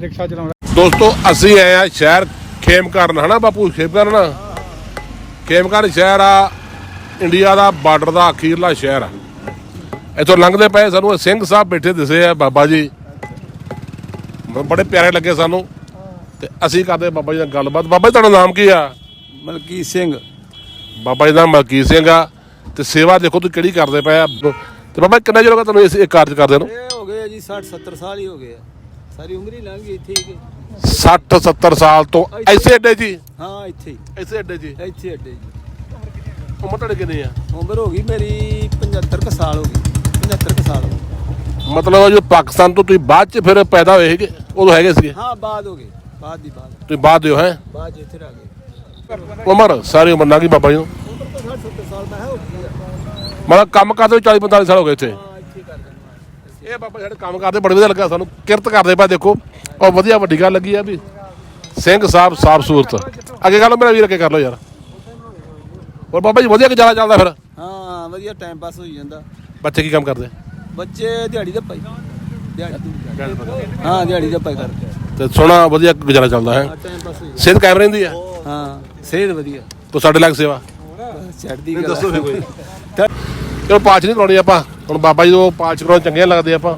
Rickshaw ਚਲਾਉਂਦਾ ਦੋਸਤੋ ਅਸੀਂ ਆਏ ਆ ਸ਼ਹਿਰ ਖੇਮਕਰਨ ਹਨਾ ਬਾਪੂ? ਖੇਮਕਰਨ? ਖੇਮਕਰਨ ਸ਼ਹਿਰ ਆ ਇੰਡੀਆ ਦਾ ਬਾਰਡਰ ਦਾ ਅਖੀਰਲਾ ਸ਼ਹਿਰ ਆ। ਇੱਥੋਂ ਲੰਘਦੇ ਪਏ ਸਾਨੂੰ ਸਿੰਘ ਸਾਹਿਬ ਬੈਠੇ ਦਿਸੇ ਆ ਬਾਬਾ ਜੀ। ਬੜੇ ਪਿਆਰੇ ਲੱਗੇ ਸਾਨੂੰ। ਤੇ ਅਸੀਂ ਕਰਦੇ ਬਾਬਾ ਜੀ ਨਾਲ ਗੱਲਬਾਤ। ਬਾਬਾ ਜੀ ਤੁਹਾਡਾ ਨਾਮ ਕੀ ਆ? ਮਲਕੀਤ ਸਿੰਘ। ਬਾਬਾ ਜੀ ਦਾ ਮਲਕੀਤ ਸਿੰਘ ਆ। ਤੇ ਸੇਵਾ ਦੇਖੋ ਤੁਸੀਂ ਕਿਹੜੀ ਕਰਦੇ ਪਏ ਆ? ਤੇ ਬਾਬਾ ਕਿੰਨਾ ਚਿਰ ਹੋ ਗਿਆ ਤੁਹਾਨੂੰ ਇਸ ਇਹ ਕਾਰਜ ਕਰਦੇ ਨੂੰ? ਇਹ ਹੋ ਗਏ ਜੀ 60 70 ਸਾਲ ਹੀ ਹੋ ਗਏ ਆ। ਸਾਰੀ ਉਮਰ ਹੀ ਲੰਘ ਗਈ ਇੱਥੇ ਹੀ ਕਿ। 60 70 ਸਾਲ ਤੋਂ ਐਸੇ ਅੱਡੇ ਜੀ? ਹਾਂ ਇੱਥੇ ਹੀ। ਐਸੇ ਅੱਡੇ ਜੀ? ਇੱਥੇ ਅੱਡੇ ਜੀ। ਉਮਰ ਤੁਹਾਡੀ ਕਿੰਨੀ ਆ? ਉਮਰ ਹੋ ਗਈ ਮੇਰੀ 75 ਕੁ ਸਾਲ ਹੋ ਗਈ। 75 ਕੁ ਸਾਲ ਹੋ ਗਏ ਮਤਲਬ ਜੋ ਪਾਕਿਸਤਾਨ ਤੋਂ ਤੁਸੀਂ ਬਾਅਦ ਚ ਫਿਰ ਪੈਦਾ ਹੋਏ ਹੈਗੇ ਉਦੋਂ ਹੈਗੇ ਸੀਗੇ? ਹਾਂ ਬਾਅਦ ਹੋ ਗਏ। ਬਾਅਦ ਦੀ ਬਾਅਦ ਤੁਸੀਂ ਬਾਅਦ ਦਿਓ ਹੈ? ਬਾਅਦ 'ਚ ਇੱਥੇ ਰਹਿ ਗਏ। ਉਮਰ ਸਾਰੀ ਉਮਰ ਲੰਘ ਗਈ ਬਾਬਾ ਜੀ ਨੂੰ? 60 70 ਸਾਲ ਮੈਂ ਹੋ ਗਈ ਆ ਮਤਲਬ ਕੰਮ ਕਰਦੇ 40 45 ਸਾਲ ਹੋ ਗਏ ਇੱਥੇ। ਹਾਂ ਇੱਥੇ ਹੀ ਕਰ ਦਿੰਦਾ ਇਹ ਬਾਬਾ ਸਾਡੇ ਕੰਮ ਕਰਦੇ ਬੜੇ ਵਧੀਆ ਲੱਗਾ ਸਾਨੂੰ। ਕਿਰਤ ਕਰਦੇ ਪਾ ਦੇਖੋ। ਉਹ ਵਧੀਆ ਵੱਡੀ ਗੱਲ ਲੱਗੀ ਆ ਵੀ ਸਿੰਘ ਸਾਹਿਬ ਸਾਫ਼ ਸੂਰਤ। ਅੱਗੇ ਕਰ ਲਓ ਮੇਰਾ ਵੀਰ ਅੱਗੇ ਕਰ ਲਓ ਯਾਰ। ਹੋਰ ਬਾਬਾ ਜੀ ਵਧੀਆ ਗੁਜ਼ਾਰਾ ਚੱਲਦਾ ਫਿਰ? ਹਾਂ ਵਧੀਆ ਟਾਈਮ ਪਾਸ ਹੋਈ ਜਾਂਦਾ। ਬੱਚੇ ਕੀ ਕੰਮ ਕਰਦੇ? ਬੱਚੇ ਦਿਹਾੜੀ ਦਾ ਪਾਈ ਦਿਹਾੜੀ ਹਾਂ ਦਿਹਾੜੀ ਦਾ ਪਾਈ ਕਰਦੇ। ਤੇ ਸੋਹਣਾ ਵਧੀਆ ਗੁਜ਼ਾਰਾ ਚੱਲਦਾ ਹੈ। ਸਿਹਤ ਕਾਇਮ ਰਹਿੰਦੀ ਆ। ਹਾਂ ਸਿਹਤ ਵਧੀਆ। ਤੋ ਸਾਡੇ ਲੱਗ ਸੇਵਾ। ਚੜਦੀ ਗੱਲ ਦੱਸੋ ਫਿਰ ਕੋਈ। ਚਲੋ ਪਾਚ ਨਹੀਂ ਕਰਾਉਣੀ ਆਪਾਂ। ਹੁਣ ਬਾਬਾ ਜੀ ਤੋਂ ਪਾਚ ਕਰਾਉਣ ਚੰਗੇ ਲੱਗਦੇ ਆਪਾਂ।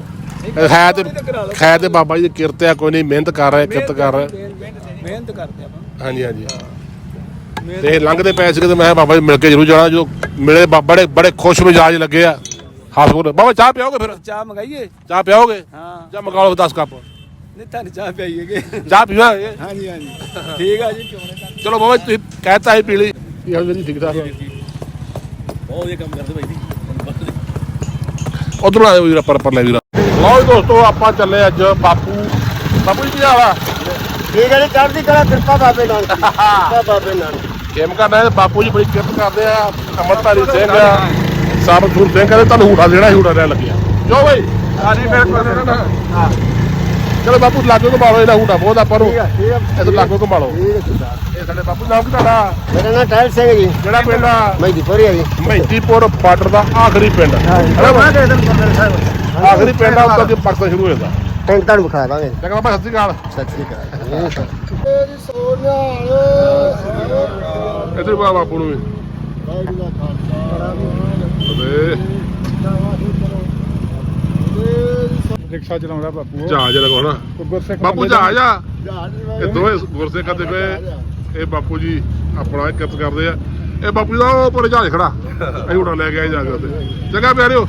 ਹੈ ਤੇ ਖੈ ਤੇ ਬਾਬਾ ਜੀ ਦੀ ਕਿਰਤ ਆ ਕੋਈ ਨਹੀਂ ਮਿਹਨਤ ਕਰ ਰਹੇ ਕਿਰਤ ਕਰ ਰਹੇ। ਮਿਹਨਤ ਕਰਦੇ ਆਪਾਂ। ਹਾਂਜੀ ਹਾਂਜੀ। ਤੇ ਲੰਘਦੇ ਪਏ ਸੀਗੇ ਤੇ ਮੈਂ ਕਿਹਾ ਬਾਬਾ ਜੀ ਮਿਲ ਕੇ ਜ਼ਰੂਰ ਜਾਣਾ ਜੋ ਮਿਲੇ ਬਾਬਾ ਬੜੇ ਬੜੇ ਖੁਸ਼ ਮਿਜਾਜ ਲੱਗੇ ਆ। ਹਸਪਤਾਲ ਬਾਬਾ ਚਾਹ ਪਿਆਓਗੇ ਫਿਰ? ਚਾਹ ਮੰਗਾਈਏ? ਚਾਹ ਪਿਆਓਗੇ? ਹਾਂ। ਜਾਂ ਮੰਗਾ ਲਓ 10 ਕੱਪ। ਨਹੀਂ ਤੁਹਾਨੂੰ ਚਾਹ ਪਿਆਈਏਗੇ ਚਾਹ ਪੀਵਾਂਗੇ। ਹਾਂਜੀ ਹਾਂਜੀ। ਠੀਕ ਆ ਜੀ ਚੋਣੇ ਚਲੋ ਬਾਬਾ ਜੀ ਤੁਸੀਂ ਕਹਿਤਾ ਹੀ ਪੀ ਲਈ। ਇਹ ਜੀ ਠੀਕ ਠਾਕ ਬਹੁਤ ਵਧੀਆ ਕੰਮ ਕਰਦੇ ਭਾਈ ਉਧਰ ਆਏ ਵੀਰ ਪਰ ਪਰ ਲੈ ਵੀਰ। ਲਓ ਜੀ ਦੋਸਤੋ ਆਪਾਂ ਚੱਲੇ ਅੱਜ ਬਾਪੂ ਬਾਪੂ ਜੀ ਕੀ ਹਾਲ ਆ? ਠੀਕ ਹੈ ਜੀ ਚੜ੍ਹਦੀ ਕਲਾ ਕਿਰਪਾ ਬਾਬੇ ਦੀ। ਕਿਰਪਾ ਬਾਬੇ ਨਾਨਕ ਦੀ। ਗੇਮ ਕਰਨਾ ਹੈ ਬਾਪੂ ਜੀ ਬੜੀ ਕਿਰਤ ਕਰਦੇ ਆ। ਅਮਰਤਾਰੀ ਸਿੰਘ ਆ ਸਾਬਤਪੁਰ ਸਿੰਘ ਕਹਿੰਦੇ ਤੁਹਾਨੂੰ ਹੂੜਾ ਦੇਣਾ ਹੀ ਹੂੜਾ ਰਹਿ ਲੱਗਿਆ। ਜੋ ਬਈ। ਹਾਂਜੀ ਬਿਲਕੁਲ। ਹਾਂ। ਚਲੋ ਬਾਪੂ ਲਾਗੋ ਘੁਮਾ ਲਓ ਇਹਦਾ ਹੂੜਾ ਬਹੁਤ ਆਪਾਂ ਨੂੰ। ਇਹ ਤੋਂ ਲਾਗੋ ਘੁਮਾ ਲਓ। ਇਹ ਸਾਡੇ ਬਾਪੂ ਨਾਮ ਕੀ ਤੁਹਾਡਾ? ਮੇਰਾ ਨਾਮ ਟਹਿਲ ਸਿੰਘ ਜੀ। ਜਿਹੜਾ ਪਿੰਡ ਆ? ਮਹਿਦੀਪੁਰੀ ਹੈ ਜੀ। ਮਹਿੰਦੀਪੁਰ ਬਾਰਡਰ ਦਾ ਆਖਰੀ ਪਿੰਡ? ਆਖਰੀ ਪਿੰਡ ਆ ਉੱਤੋਂ ਦੀ ਪਾਕਿਸਤਾਨ ਸ਼ੁਰੂ ਹੋ ਜਾਂਦਾ ਟੈਂਕ ਤੁਹਾਨੂੰ ਵਿਖਾ ਦਾਂਗੇ। ਚੰਗਾ ਬਾਬਾ ਸਤਿ ਸ਼੍ਰੀ ਅਕਾਲ। ਸਤਿ ਸ੍ਰੀ ਅਕਾਲ। ਇੱਧਰ ਬਾ ਬਾਪੂ ਨੂੰ ਵੀ। ਅਬੇ ਰਿਕਸ਼ਾ ਚਲਾਉਂਦਾ ਬਾਪੂ। ਜਹਾਜ਼ ਲਗਾਓ ਨਾ ਗੁਰਸਿੱਖ ਬਾਪੂ ਜਹਾਜ਼ ਆ। ਇਹ ਦੋਵੇਂ ਗੁਰਸੇਖਾਂ ਦੇ ਪਏ ਇਹ ਬਾਪੂ ਜੀ ਆਪਣਾ ਕਿਰਤ ਕਰਦੇ ਆ। ਇਹ ਬਾਪੂ ਜੀ ਦਾ ਉਹ ਪਰ ਜਹਾਜ਼ ਖੜਾ। ਅਸੀਂ ਉਡਾ ਲੈ ਕੇ ਆਏ ਜਾ ਕੇ ਉੱਤੇ ਚੰਗਾ ਪਿਆਰਿਓ